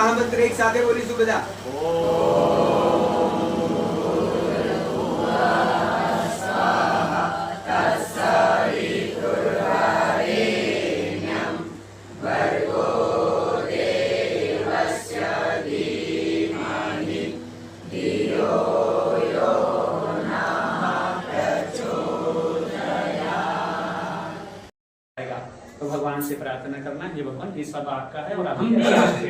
મહામંત્ર એક સાથે બોલીશું બધા आएगा तो भगवान से प्रार्थना करना ये भगवान ये सब आपका है और हम भी आपके हैं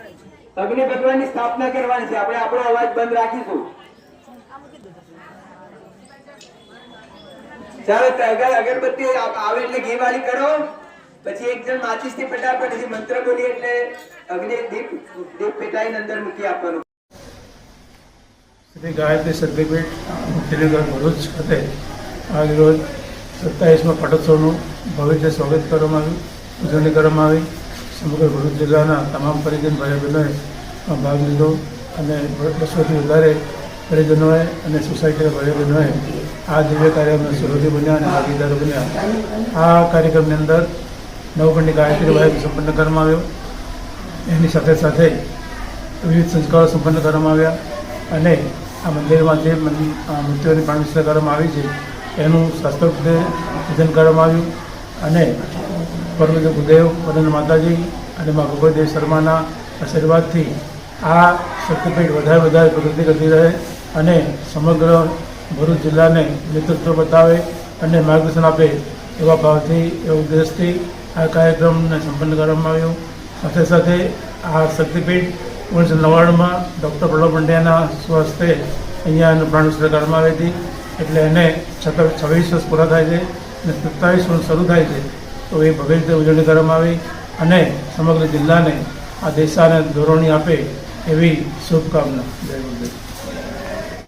અગ્નિ ભગવાનની સ્થાપના કરવાની છે. આપણે આપણો અવાજ બંધ રાખીશું. ચાલો અગર અગરબત્તી આવે એટલે ઘી વાળી કરો. પછી એક જણ માચીસથી ફટાફટ મંત્ર બોલી એટલે અગ્નિ દીપ દીપ પેટાઈને અંદર મૂકી આપવાનું. શ્રી ગાયત્રી સર્ટિફિકેટ મુખ્યનગર ભરૂચ ખાતે આજ રોજ સત્તાવીસમાં પટોત્સવનું ભવ્ય સ્વાગત કરવામાં આવ્યું. ઉજવણી કરવામાં આવી. સમગ્ર ભરૂચ જિલ્લાના તમામ પરિજન ભાઈ બહેનોએ ભાગ લીધો અને બસોથી વધારે પરિજનોએ અને સોસાયટીના ભાઈ બહેનોએ આ દિવ્ય કાર્યક્રમના સુરોધી બન્યા અને ભાગીદારો બન્યા. આ કાર્યક્રમની અંદર નવખંડી ગાયત્રી સંપન્ન કરવામાં આવ્યો. એની સાથે સાથે વિવિધ સંસ્કારો સંપન્ન કરવામાં આવ્યા અને આ મંદિરમાં જે મૂર્તિઓની પ્રાણ કરવામાં આવી છે. એનું શાસ્ત્રોક્ત પૂજન કરવામાં આવ્યું અને પરમદેવ ગુદેવ પદન માતાજી અને મા ભગવદેવ શર્માના આશીર્વાદથી આ શક્તિપીઠ વધારે વધારે પ્રગતિ કરતી રહે અને સમગ્ર ભરૂચ જિલ્લાને નેતૃત્વ બતાવે અને માર્ગદર્શન આપે એવા ભાવથી, એવા ઉદ્દેશથી આ કાર્યક્રમને સંપન્ન કરવામાં આવ્યો. સાથે સાથે આ શક્તિપીઠ ઓગણીસો નવ્વાણુંમાં ડૉક્ટર પ્રણવ પંડ્યાના સ્વાસ્થ્ય અહીંયા એનું પ્રાણ કરવામાં આવી હતી. એટલે એને છતાં છવ્વીસ વર્ષ પૂરા થાય છે અને સત્તાવીસ વર્ષ શરૂ થાય છે. તો એ ભવ્ય રીતે ઉજવણી કરવામાં આવી અને સમગ્ર જિલ્લાને આ દેશાને ધોરણી આપે એવી શુભકામના. જય ગુરુદેવ.